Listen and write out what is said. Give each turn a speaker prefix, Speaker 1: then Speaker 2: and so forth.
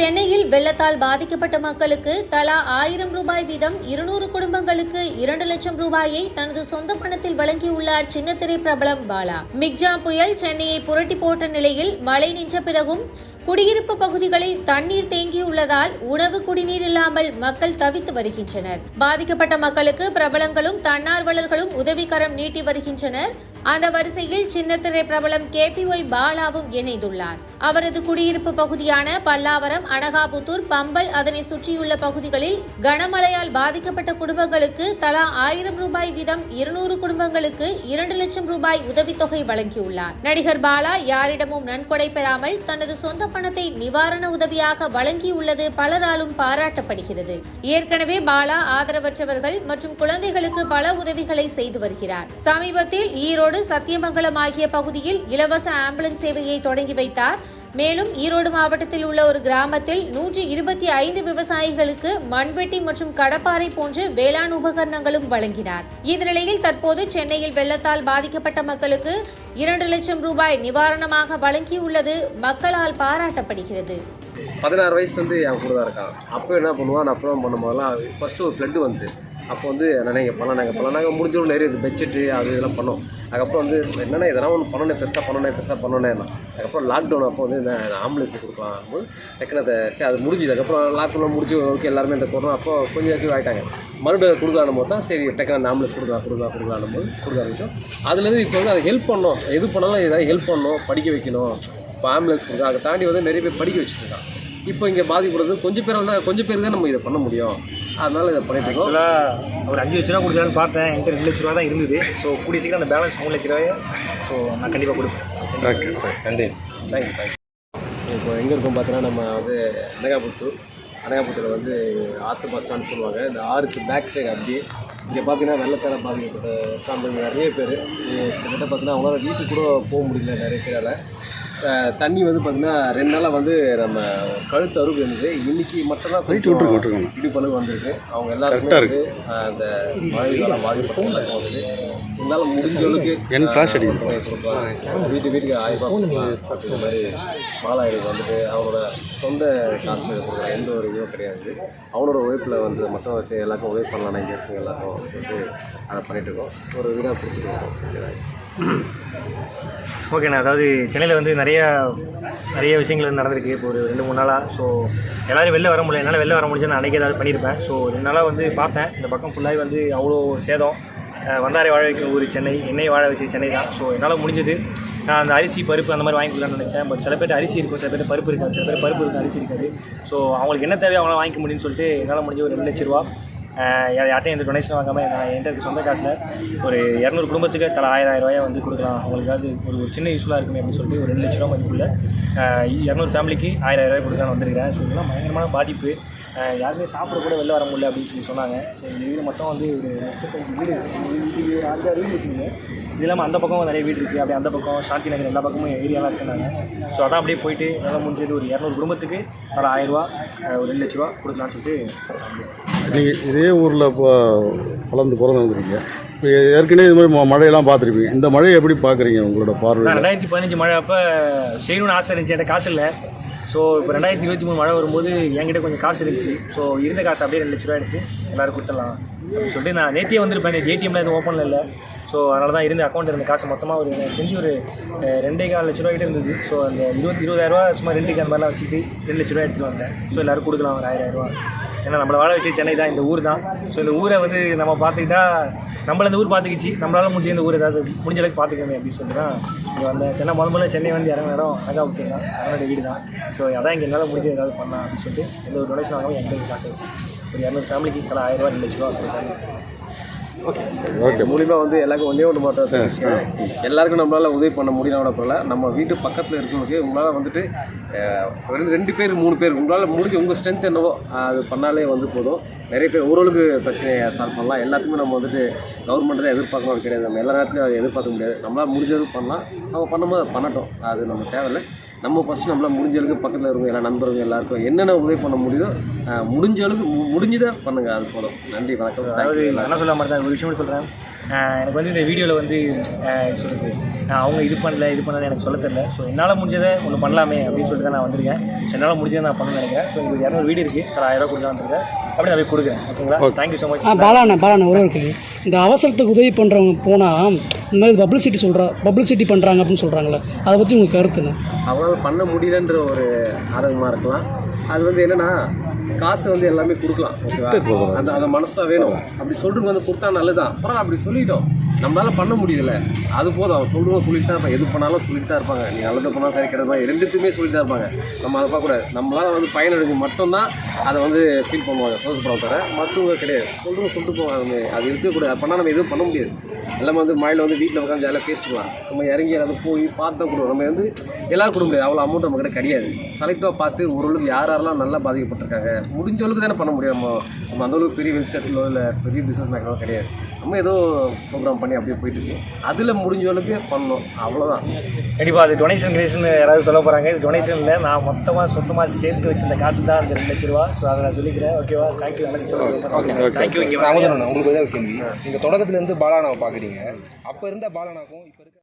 Speaker 1: சென்னையில் வெள்ளத்தால் பாதிக்கப்பட்ட மக்களுக்கு தலா ஆயிரம் ரூபாய் வீதம் இருநூறு குடும்பங்களுக்கு இரண்டு லட்சம் ரூபாயை தனது சொந்த பணத்தில் வழங்கியுள்ளார் சின்னத்திரை பிரபலம் பாலா. மிக்ஜா புயல் சென்னையை புரட்டி போட்ட நிலையில் மழை நின்ற பிறகும் குடியிருப்பு பகுதிகளில் தண்ணீர் தேங்கியுள்ளதால் உணவு குடிநீர் இல்லாமல் மக்கள் தவித்து வருகின்றனர். பாதிக்கப்பட்ட மக்களுக்கு பிரபலங்களும் தன்னார்வலர்களும் உதவிக்கரம் நீட்டி வருகின்றனர். அந்த வரிசையில் சின்னத்திரை பிரபலம் கேபிஒய் பாலாவும் இணைந்துள்ளார். அவரது குடியிருப்பு பகுதியான பல்லாவரம் அனகாபுத்தூர் பம்பல் அதனை சுற்றியுள்ள பகுதிகளில் கனமழையால் பாதிக்கப்பட்ட குடும்பங்களுக்கு தலா ஆயிரம் ரூபாய் வீதம் இருநூறு குடும்பங்களுக்கு இரண்டு லட்சம் ரூபாய் உதவித்தொகை வழங்கியுள்ளார். நடிகர் பாலா யாரிடமும் நன்கொடை பெறாமல் தனது சொந்த பணத்தை நிவாரண உதவியாக வழங்கியுள்ளது பலராலும் பாராட்டப்படுகிறது. ஏற்கனவே பாலா ஆதரவற்றவர்கள் மற்றும் குழந்தைகளுக்கு பல உதவிகளை செய்து வருகிறார். சமீபத்தில் ஈரோடு சத்தியமங்கலம் ஆகிய பகுதியில் இலவச ஆம்புலன்ஸ் சேவையை தொடங்கி வைத்தார். மேலும் ஈரோடு மாவட்டத்தில் உள்ள ஒரு கிராமத்தில் நூற்றி இருபத்தி ஐந்து விவசாயிகளுக்கு மண்வெட்டி மற்றும் கடப்பாறை போன்ற வேளாண் உபகரணங்களும் வழங்கினார். இந்நிலையில் தற்போது சென்னையில் வெள்ளத்தால் பாதிக்கப்பட்ட மக்களுக்கு இரண்டு லட்சம் ரூபாய் நிவாரணமாக வழங்கியுள்ளது மக்களால் பாராட்டப்படுகிறது.
Speaker 2: பதினாறு வயசுலேருந்து என் கூட தான் இருக்கான். அப்போ என்ன பண்ணுவான்? நான் அப்புறம் பண்ணும் போதெல்லாம் ஃபஸ்ட்டு ஒரு ஃப்ளட்டு வந்து. அப்போ வந்து நினைங்க பண்ணலாம் நாங்கள் பண்ணலாம். நாங்கள் முடிஞ்சவங்க நிறைய பெட்ஷீட்டு அது இதெல்லாம் பண்ணோம். அதுக்கப்புறம் வந்து என்னென்ன எதனா ஒன்று பண்ணணும் பெருசாக பண்ணணும் பெருசாக பண்ணணும் அதுக்கப்புறம் லாக்டவுன் அப்போ வந்து இந்த ஆம்புலன்ஸ் கொடுக்கலாம். போது டக்குனு அதை சரி அது முடிஞ்சுது. அதுக்கப்புறம் லாக்டவுன் முடிஞ்சு ஓகே எல்லாருமே இந்த கொரோனா அப்போ கொஞ்சம் ஆக்டிவ் ஆகிட்டாங்க மறுபடியும் கொடுக்கலாம் போது தான் சரி டக்குனு அந்த ஆம்புலன்ஸ் கொடுக்கலாம் கொடுக்கலாம் கொடுக்கலாம் போது கொடுக்க ஆரம்பிச்சோம். அதுலேருந்து இப்போ வந்து அதை ஹெல்ப் பண்ணோம். எது பண்ணாலும் எதாவது ஹெல்ப் பண்ணணும் படிக்க வைக்கணும். இப்போ ஆம்புலன்ஸ் கொடுக்க அதை தாண்டி வந்து நிறைய பேர் படிக்க வச்சுட்டு இருக்கான் இப்போ இங்கே பாதிக்கப்படுறது கொஞ்சம் பேர் தான் கொஞ்சம் பேர் தான் நம்ம இதை பண்ண முடியும். அதனால இதை பண்ணிட்டு இருக்கோம்.
Speaker 3: ஆக்சுவலாக ஒரு அஞ்சு லட்ச ரூபா கொடுக்கலான்னு பார்த்தேன். என்கிட்ட ரெண்டு லட்ச ரூபா தான் இருந்தது. ஸோ கூடிய சீக்கிரம் அந்த பேலன்ஸ் மூணு லட்ச ரூபாயை ஸோ நான் கண்டிப்பாக கொடுப்பேன்.
Speaker 2: ஓகே நன்றி தேங்க்யூ தேங்க்யூ இப்போ எங்கே இருக்கோம் பார்த்தீங்கன்னா நம்ம வந்து அனகாபுத்தூர். அனகாபுத்தூரில் வந்து ஆற்று பஸ் ஸ்டாண்ட் சொல்லுவாங்க. இந்த ஆறுக்கு பேக் சைடு அப்படியே இங்கே பார்த்தீங்கன்னா வெள்ளத்தால் பாதிக்கப்பட்ட உட்காந்து நிறைய பேர். கிட்டத்தட்ட பார்த்தீங்கன்னா அவங்களால வீட்டுக்கு கூட போக முடியல நிறைய பேரால். தண்ணி வந்து பார்த்தீங்கன்னா ரெண்டு நாளாக வந்து நம்ம கழுத்து அறுப்பு இருந்தது. இன்னைக்கு மட்டும்தான் கொஞ்சம் இடுப்பளவு வந்திருக்கு. அவங்க எல்லாருக்குமே வந்து அந்த மழை காலம் எல்லாருக்கும் வந்தது என்னால் முடிஞ்ச அளவுக்கு என் ஃப்ளாஷ் வீட்டு வீட்டுக்கு ஆயிரம் மாதிரி மாலாயிரம் வந்துட்டு அவரோட சொந்த காசு கொடுக்குற எந்த ஒரு இதுவும் கிடையாது. அவனோட உழைப்பில் வந்து மட்டும் சரி எல்லாருக்கும் உதவி பண்ணலாம். இங்கே இருக்குங்க எல்லாருக்கும் சொல்லிட்டு அதை பண்ணிட்டு இருக்கோம். ஒரு வீடாக கொடுத்துருக்கோம்
Speaker 3: ஓகேண்ணா அதாவது சென்னையில் வந்து நிறையா நிறைய விஷயங்கள் வந்து நடந்திருக்கு. இப்போ ஒரு ரெண்டு மூணு நாளாக ஸோ எல்லோரும் வெளில வர முடியல. என்னால் வெளில வர முடிஞ்சு நான் அன்றைக்கி ஏதாவது பண்ணியிருப்பேன் ஸோ ரெண்டு நாளாக வந்து பார்த்தேன். இந்த பக்கம் ஃபுல்லாகவே வந்து அவ்வளோ சேதம். வந்தாரை வாழ வைக்கிற ஊர் சென்னை என்னை வாழ வச்சு சென்னை தான். ஸோ என்னால் முடிஞ்சது. நான் அந்த அரிசி பருப்பு அந்த மாதிரி வாங்கி கொடுக்கலாம்னு நினச்சேன். பட் சில பேர் அரிசி இருக்கும் சில பேர் பருப்பு இருக்காது. சில பேர் பருப்பு இருக்கும் அரிசி இருக்காது. ஸோ அவங்களுக்கு என்ன தேவையோ அவங்களாம் வாங்கிக்க முடியும்னு சொல்லிட்டு என்னால் முடிஞ்ச ஒரு ரெண்டு லட்ச ரூபா யார்ட்டையும் எந்த டொனேஷன் வாங்காமல் நான் என்கிட்ட இருக்க சொந்த காசில் ஒரு இரநூறு குடும்பத்துக்கு தலை ஆயிரம் ஆயிரம் ரூபாயை வந்து கொடுக்கலாம். அவங்களுக்காவது ஒரு ஒரு சின்ன யூஸ்ஃபுல்லாக இருக்குமே அப்படின்னு சொல்லிட்டு ஒரு ரெண்டு லட்ச ரூபா மதிப்புள்ள இரநூறு ஃபேமிலிக்கு ஆயிரம் ஆயிரம் ரூபாய் கொடுக்கலான்னு வந்திருக்கிறேன். ஸோ இதெல்லாம் பயங்கரமான பாதிப்பு. யாருமே சாப்பிட கூட வெளில வர முடியல அப்படின்னு சொல்லி சொன்னாங்க. இந்த வீடு மட்டும் வந்து ஒரு முப்பத்தஞ்சு வீடு வீட்டுக்கு ஒரு அஞ்சாறு வீடு இருக்குங்க. இது இல்லாமல் அந்த பக்கம் நிறைய வீடு இருக்குது அப்படியே அந்த பக்கம் சாந்தி நகர் எல்லா பக்கமும் ஏரியாலாம் இருக்குனாங்க. ஸோ அதான் அப்படியே போயிட்டு நல்லா முடிஞ்சது ஒரு இரநூறு குடும்பத்துக்கு தலா அஹ் ஒரு ரெண்டு லட்ச ரூபா கொடுக்கலாம்னு சொல்லிட்டு
Speaker 4: நீங்கள் இதே ஊரில் இப்போ வளர்ந்து பிறந்து வந்துருக்கீங்க. இப்போ ஏற்கனவே இது மாதிரி மழையெல்லாம் பார்த்துருப்பீங்க. இந்த மழையை எப்படி பார்க்குறீங்க உங்களோட பார்வையில்?
Speaker 3: ரெண்டாயிரத்தி பதினஞ்சு மழை அப்போ செய்யணும்னு ஆசை இருந்துச்சு. என்கிட்ட காசு இல்லை. ஸோ இப்போ ரெண்டாயிரத்தி இருபத்தி மூணு மழை வரும்போது என்கிட்ட கொஞ்சம் காசு இருந்துச்சு. ஸோ இருந்த காசு அப்படியே ரெண்டு லட்ச ரூபா எடுத்து எல்லோரும் கொடுத்துடலாம். அப்படின்னு சொல்லிட்டு நான் நேத்தியே வந்திருப்பேன். ஏடிஎம்லாம் ஏடிஎம்ல எதுவும் ஓப்பனில் இல்லை ஸோ அதனால தான் இருந்த அக்கௌண்ட் இருந்த காசு மொத்தமாக ஒரு எனக்கு தெரிஞ்சு ஒரு ரெண்டே கால் லட்ச ரூபாய்கிட்ட இருந்தது. ஸோ அந்த இருபத்தி இருபதாயிரரூவா சும்மா ரெண்டுக்கு அந்த மாதிரிலாம் வச்சுட்டு ரெண்டு லட்ச ரூபா எடுத்துகிட்டு வந்தேன். ஸோ எல்லோரும் கொடுக்கலாம். ஒரு ஆயிரம் ரூபா ஏன்னா நம்மளை வாழ வச்சு சென்னை தான். இந்த ஊர் தான். ஸோ இந்த ஊரை வந்து நம்ம பார்த்துக்கிட்டா நம்மள இந்த ஊர் பார்த்துக்கிச்சு. நம்மளால முடிஞ்ச இந்த ஊர் ஏதாவது முடிஞ்ச அளவுக்கு பார்த்துக்கணும் அப்படின்னு சொல்லிட்டு தான் இங்கே வந்தேன். சென்னை முதல் முதல்ல சென்னை வந்து இறங்க இடம் அழகா ஓகே தான். சரணோட வீடு தான் ஸோ அதான் இங்கே என்னால் முடிஞ்ச ஏதாவது பண்ணலாம் அப்படின்னு சொல்லிட்டு எந்த ஒரு டொனேஷன் வாங்காமல் எங்களுக்கு காசு ஒரு இரநூறு ஃபேமிலிக்கு தலை ஆயிரம் ரூபா ரெண்டு லட்ச ரூபா கொடுத்தாங்க.
Speaker 2: ஓகே ஓகே மூலிமா வந்து எல்லாருக்கும் ஒன்றே ஒன்று தெரிவிச்சுக்கிறேன். எல்லாருக்கும் நம்மளால் உதவி பண்ண முடியல பரவாயில்ல நம்ம வீட்டு பக்கத்தில் இருக்கவங்களுக்கு உங்களால் வந்துட்டு ரெண்டு ரெண்டு பேர் மூணு பேர் உங்களால் முடிஞ்ச உங்கள் ஸ்ட்ரென்த் என்னவோ அது பண்ணாலே வந்து போதும். நிறைய பேர் ஓரளவுக்கு பிரச்சனையை சால்வ் பண்ணலாம். எல்லாத்துக்குமே நம்ம வந்துட்டு கவர்மெண்ட் தான் எதிர்பார்க்கணும் கிடையாது. நம்ம எல்லா நேரத்துலையும் அதை எதிர்பார்க்க முடியாது. நம்மளால் முடிஞ்சது பண்ணலாம். அவங்க பண்ணும்போது அதை பண்ணட்டும். அது நம்ம தேவையில்லை. நம்ம ஃபஸ்ட்டு நம்மளால் முடிஞ்ச அளவுக்கு பக்கத்தில் இருக்கவங்க எல்லா நண்பர்கள் எல்லாருக்கும் என்னென்ன உதவி பண்ண முடியுதோ முடிஞ்ச அளவுக்கு முடிஞ்சுதான் முடிஞ்சதை பண்ணுங்கள் அது போதும். நன்றி வணக்கம்.
Speaker 3: என்ன சொல்ல மாதிரி தான் ஒரு விஷயம் சொல்கிறேன் எனக்கு வந்து இந்த வீடியோவில் வந்து சொல்கிறது நான் அவங்க இது பண்ணல இது பண்ணல எனக்கு சொல்ல தெரியல. ஸோ என்னால் முடிஞ்சதை ஒன்று பண்ணலாமே அப்படின்னு சொல்லிட்டு தான் நான் வந்திருக்கேன். ஸோ என்னால் முடிஞ்சதை நான் பண்ணணும்னு நினைக்கிறேன். ஸோ இங்கே இரநூறு வீடு இருக்குது தலா ஆயிரம் ரூபா வந்திருக்கேன் அப்படி நான் போய் கொடுக்குறேன். ஓகேங்களா? தேங்க்யூ ஸோ மச்
Speaker 5: ஆ பாலாண்ணா பாலாண்ணா ஒரே கேள்வி. இந்த அவசரத்துக்கு உதவி பண்ணுறவங்க போனால் இந்த மாதிரி பப்ளிசிட்டி சொல்கிறா பப்ளிசிட்டி பண்ணுறாங்க அப்படின்னு சொல்கிறாங்களே அதை பற்றி உங்களுக்கு கருத்துண்ணா
Speaker 2: அவங்களால பண்ண முடியலன்ற ஒரு ஆதங்கமாக இருக்கலாம். அது வந்து என்னன்னா காசு வந்து எல்லாமே கொடுக்கலாம் ஓகேவா? அந்த அந்த மனசு தான் வேணும். அப்படி சொல்றவங்க வந்து கொடுத்தா நல்லதுதான். அப்புறம் அப்படி சொல்லிட்டோம். நம்மளால் பண்ண முடியல. அது போதும். அவன் சொல்றவங்க சொல்லிட்டு தான் இருப்பாங்க எது பண்ணாலும் சொல்லிட்டு தான் இருப்பாங்க. நீ நல்லது பண்ணாலும் சரி கிடையாது ரெண்டுத்துமே சொல்லிட்டு தான் இருப்பாங்க. நம்ம அதை பார்க்கக்கூடாது. நம்மளால் வந்து பயனடைஞ்சு மட்டும்தான் அதை வந்து ஃபீல் பண்ணுவாங்க. சந்தோஷப்படுவாங்க தவிர மற்றவங்க கிடையாது. சொல்கிறவங்க சொல்லிட்டு போவாங்க. அது இருக்கக்கூடாது. அது பண்ணால் நம்ம எதுவும் பண்ண முடியாது. எல்லாமே வந்து மழையில் வந்து வீட்டில் உட்காந்து ஜாலியாக பேசிக்கலாம் நம்ம இறங்கி அதை போய் பார்த்து தான் கொடுவோம் நம்ம வந்து எல்லாரும் கொடுக்க முடியாது. அவ்வளோ அமௌண்ட் நம்ம கிட்ட கிடையாது. செலக்டாக பார்த்து ஓரளவுக்கு யார் யாரெல்லாம் நல்லா பாதிக்கப்பட்டிருக்காங்க முடிஞ்ச அளவுக்கு தானே பண்ண முடியும். நம்ம நம்ம அந்த அளவுக்கு பெரிய வெல்செட்டிலோ இல்லை பெரிய பிஸ்னஸ் மேக்கரோ கிடையாது. நம்ம ஏதோ ப்ரோக்ராம் பண்ணி அப்படியே போயிட்டு இருக்கு அதில் முடிஞ்ச அளவுக்கு பண்ணோம். அவ்வளோதான்
Speaker 3: கண்டிப்பாக அது டொனேஷன் கிரேஷன் யாராவது சொல்ல போகிறாங்க இது டொனேஷன் இல்லை. நான் மொத்தமாக சொந்தமாக சேர்த்து வச்சிருந்த காசு தான் அந்த ரெண்டு லட்ச ரூபா. ஸோ அதை நான் சொல்லிக்கிறேன். ஓகேவா தேங்க்யூ எனக்கு தேங்க்யூ இங்கே
Speaker 6: உங்களுக்கு ஒரு கேள்வி. நீங்கள் தொடக்கத்துலேருந்து பாலானாவை பார்க்குறீங்க. அப்போ இருந்த பாலானாக்கும் இப்போ இருக்க